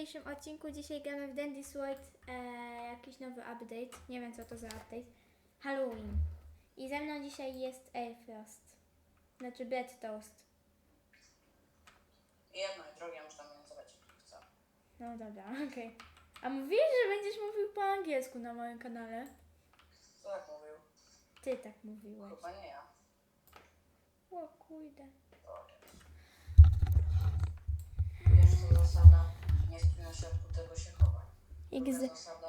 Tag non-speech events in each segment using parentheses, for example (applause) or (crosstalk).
dzisiejszym odcinku dzisiaj gramy w Dandy Sword e, jakiś nowy update. Nie wiem co to za update. Halloween. I ze mną dzisiaj jest Airfrost. Znaczy Bread Toast. Jedno i drugie muszę tam nazywać jak chcę. No dobra, (laughs) okej. A mówiłeś, że będziesz mówił po angielsku na moim kanale? Co tak mówił? Ty tak mówiłeś. Chyba nie ja. O kurde. To Wiesz co zasada? Nie stój na środku tego się.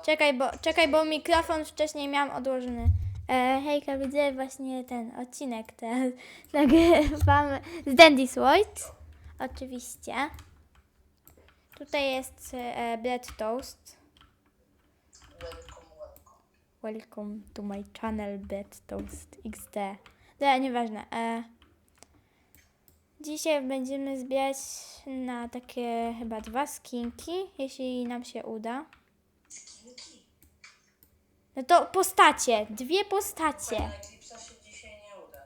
Czekaj, bo, czekaj, bo mikrofon wcześniej miałam odłożony. E, hejka, widzę właśnie ten odcinek teraz (laughs) nagrywam z Dandy Sword. Oczywiście. Tutaj jest e, Bread Toast. Welcome, welcome. Welcome to my channel Bread Toast XD. Dobra, nieważne. E, dzisiaj będziemy zbierać na takie chyba dwa skinki, jeśli nam się uda. Skinki. No to postacie, dwie postacie. Eclipse'a się dzisiaj nie uda.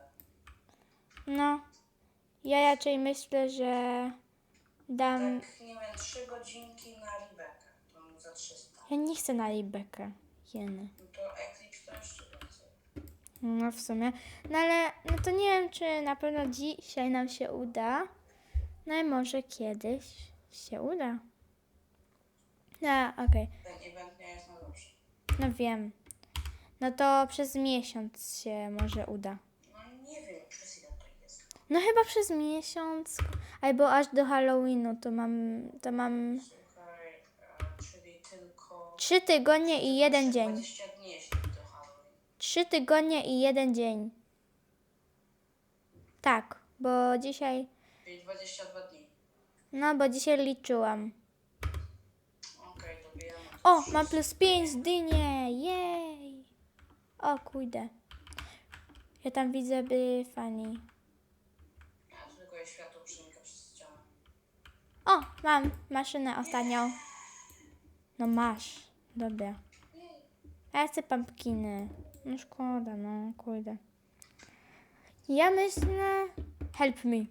No, ja raczej myślę, że dam. Tak, nie wiem, trzy godzinki na Rebekę. To za 300. Ja nie chcę na Rebekę. Jeny. No to. No w sumie. No ale no to nie wiem, czy na pewno dzisiaj nam się uda. No i może kiedyś się uda. No, okej. No wiem. No to przez miesiąc się może uda. No nie wiem, przez ile to jest. No chyba przez miesiąc. Albo aż do Halloweenu to mam. To mam Słuchaj, czyli tylko... trzy tygodnie i jeden dzień. 20 dni, jeśli. Trzy tygodnie i jeden dzień. Tak, bo dzisiaj. Czyli 22 dni. No, bo dzisiaj liczyłam. Okej. O, mam plus 5 dynie! Jej! O, kurde. Ja tam widzę by fani. Ja tylko jej światło przenika przez ścianę. O, mam maszynę ostatnią. No masz. Dobra. A ja chcę pumpkiny. No szkoda, no kurde. Ja myślę... Help me. (laughs)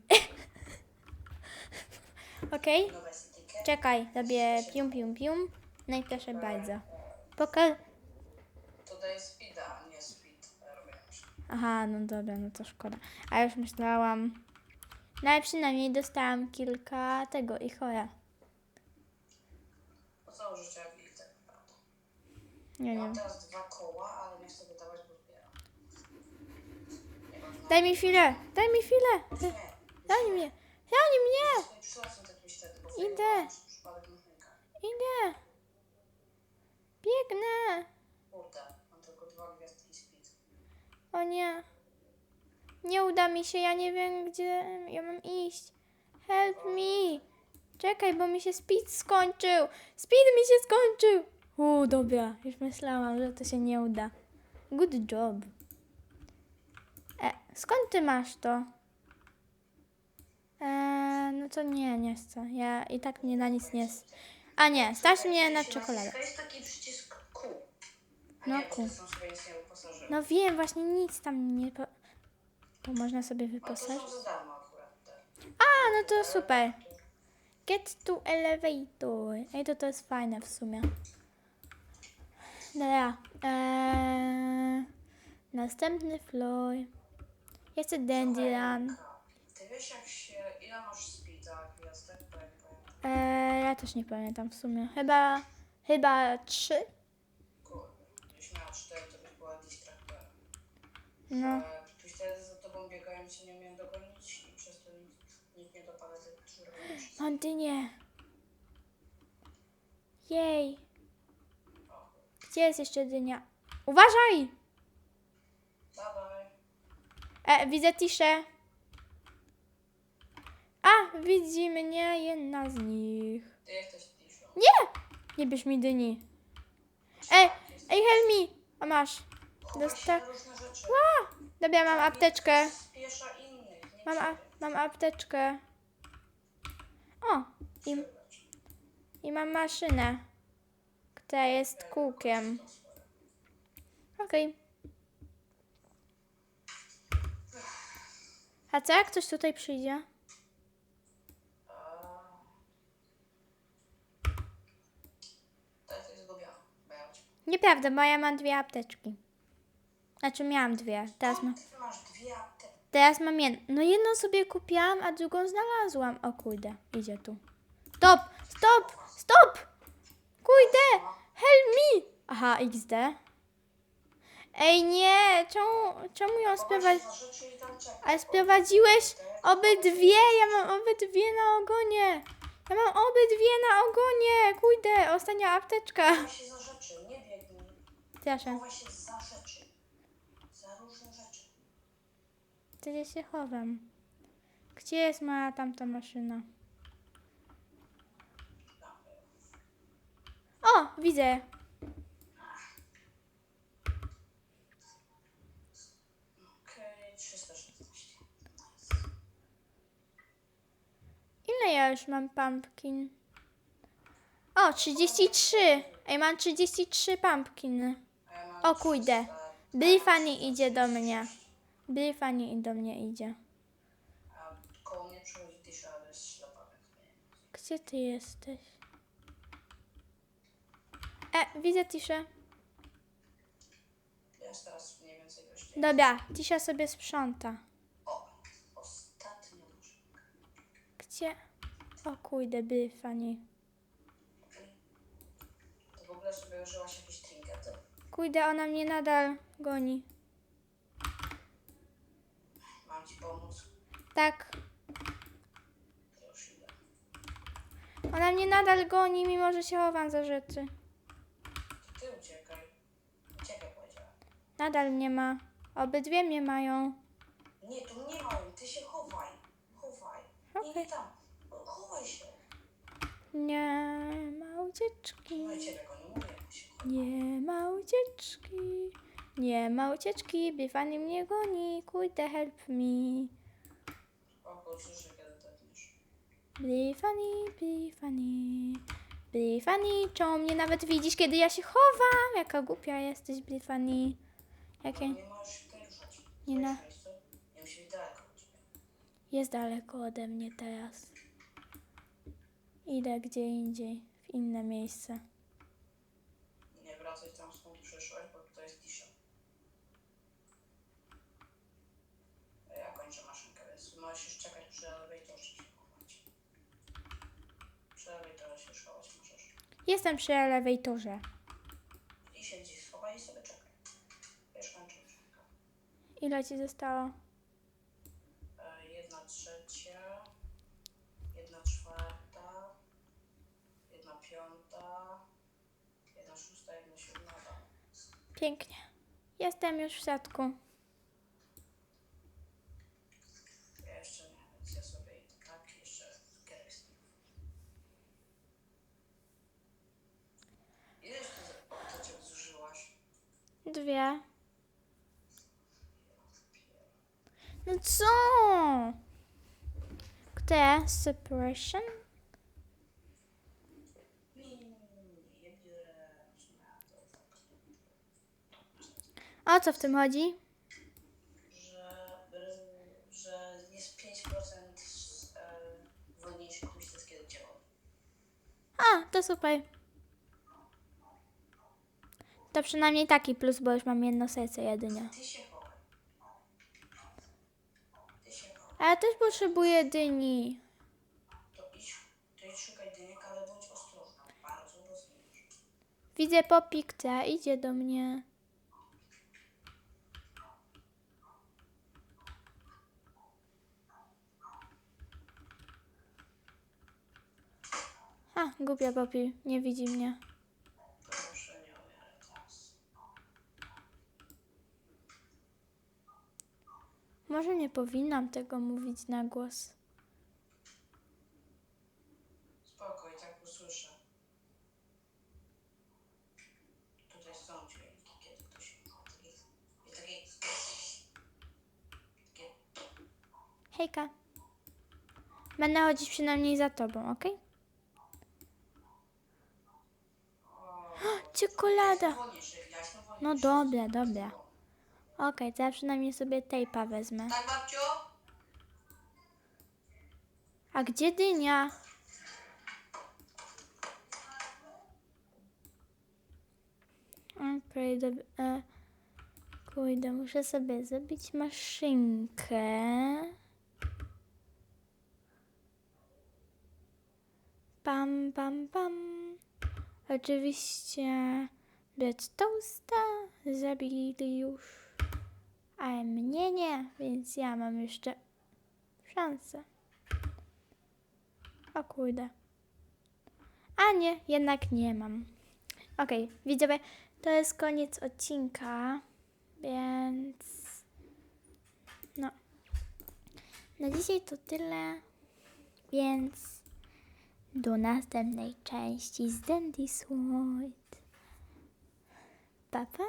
Styki. Czekaj, robię pium, pium, pium. No i proszę bardzo. To daje speeda, a nie speed. Aha, no dobra, no to szkoda. A już myślałam... No ale przynajmniej dostałam kilka tego i chora. Po co naprawdę. Nie mam wiem. teraz dwa koła, ale nie chcę wydawać, bo zbieram. Nie mam na... Daj mi chwilę, daj mi chwilę. Nie. Daj mnie, daj mnie. Nie bo Idę. przypadek. Idę. Biegnę. Kurde, mam tylko dwa gwiazdki i speed. O nie. Nie uda mi się, ja nie wiem gdzie ja mam iść. Help me. Czekaj, bo mi się speed skończył. Speed mi się skończył. U, dobra. Już myślałam, że to się nie uda. Good job. E, skąd ty masz to? E, no to nie, nie chcę. Ja i tak mnie na nic nie... A nie, stać mnie na czekoladę. To jest taki przycisk Q. No, Q. No wiem, właśnie nic tam nie... Po... To można sobie wyposażyć. A, no to super. Get to elevator. Ej, to to jest fajne w sumie. Dobra. Eee, następny floor. Ja chcę Dandyland. Ty wiesz jak się... Ile masz speeda gwiazdek? Bo ja nie pamiętam. Eee, ja też nie pamiętam w sumie. Chyba, chyba trzy? Kurde, gdybyś miała cztery, to byś była distraktorem. No. E, Twistery za tobą biegają, cię nie umiem dogonić i przez to nikt, nikt nie dopada tych czerwonych. Mam dynię. Jej. Gdzie jest jeszcze dynia? Uważaj! Dawaj. E, widzę tiszę. A, widzi mnie jedna z nich. Ty jesteś tiszą. Nie! Nie bierz mi dyni. Ej, ej, help me! A masz. Dosta- rzeczy. Dobra, mam apteczkę. Mam, a, mam apteczkę. O, i, i mam maszynę, która jest kółkiem. Okej. A co jak ktoś tutaj przyjdzie? Nieprawda, bo ja mam dwie apteczki. Znaczy miałam dwie, teraz mam, teraz mam jedną. No jedną sobie kupiłam, a drugą znalazłam. O kurde, idzie tu. Stop, stop, stop! Kurde, help me! Aha, XD. Ej nie, czemu, czemu ją sprowadziłeś? Ale sprowadziłeś obydwie, ja mam obydwie na ogonie. Ja mam obydwie na ogonie, kurde, ostatnia apteczka. Się za rzeczy, nie biegnij. Proszę, Chowaj się za rzeczy. Za różne rzeczy. gdzie się chowam? Gdzie jest moja tamta maszyna? O, widzę. Okej, 316. Ile ja już mam pumpkin? O, 33. Ej, mam 33 pumpkiny. A ja mam O kurde. 300. Blifani idzie do mnie. Blifani do mnie idzie. A koło mnie przychodzi Tisha, ale jest ślepa, więc mnie. Gdzie ty jesteś? E, widzę Tiszę. Jest teraz mniej więcej gości. Dobra, Tisza sobie sprząta. O, ostatnia nóż. Gdzie? O kurde, Blifani. To w ogóle sobie użyłaś jakieś trinkety? Kurde, ona mnie nadal goni. Mam ci pomóc? Tak, już idę. ona mnie nadal goni, mimo że się chowam za rzeczy. To ty uciekaj. Uciekaj, powiedziałem. Nadal nie ma. Obydwie mnie mają. Nie, tu nie ma, ty się chowaj. Chowaj. Nie, Okej. nie tam. Chowaj się. Nie ma ucieczki. Nie mówię, jak się chowaj. Nie ma ucieczki. Nie ma ucieczki. Blifani mnie goni. Kurde, help me. O, słyszę, kiedy. Blifani, Blifani. Blifani, czemu mnie nawet widzisz, kiedy ja się chowam? Jaka głupia jesteś, Blifani. Jakie... Nie możesz tutaj ruszać. Nie na- musi być daleko od ciebie. Jest daleko ode mnie teraz. Idę gdzie indziej, w inne miejsce. Nie wracaj tam, skąd przyszłeś, bo tutaj jest Tisha. A Ja kończę maszynkę, więc możesz już czekać przy elevatorze się chować. Przy elevatorze się już chować możesz. Jestem przy elewatorze. I siedzi, schowaj i sobie czekaj. Już kończę maszynkę. Ile ci zostało? E, Jedna trzecia, jedna czwarta, jedna piąta, jedna szósta, jedna siódma. Pięknie. Jestem już w. Ja jeszcze nie, więc ja sobie idę tak, jeszcze. Ile ty cię zużyłaś? Dwie. No co? Gdzie? Separation? O co w tym chodzi? Że, że jest 5% e, wolniejszy. A, to super. To przynajmniej taki plus, bo już mam jedno serce jedynie. Ty się chowaj. Ty się chowaj. A ja też potrzebuję dyni. To idź, to idź szukaj dynek, ale bądź ostrożna. Bardzo, bo zginiesz. Widzę popikce, idzie do mnie. A, głupia popi, nie widzi mnie. Proszę nie umieraj teraz. Może nie powinnam tego mówić na głos. Spoko, i tak usłyszę. Tutaj są dźwięki, kiedy ktoś taki, i taki, takie, Hejka. Będę chodzić przynajmniej za tobą, ok? o, (gasps) Czekolada. jaśno wolniejszy. No dobra, dobra. Okej, to ja przynajmniej sobie tejpa wezmę. Tak, babciu? A gdzie dynia? Prawie do... E, kurde, muszę sobie zrobić maszynkę. Pam, pam, pam. Oczywiście Red Toasta zabili już, ale mnie nie, więc ja mam jeszcze szansę. O kurde. A nie, jednak nie mam. Okej, widzowie, to jest koniec odcinka, więc no. Na dzisiaj to tyle, więc do następnej części z Dandy Sword. Pa, pa!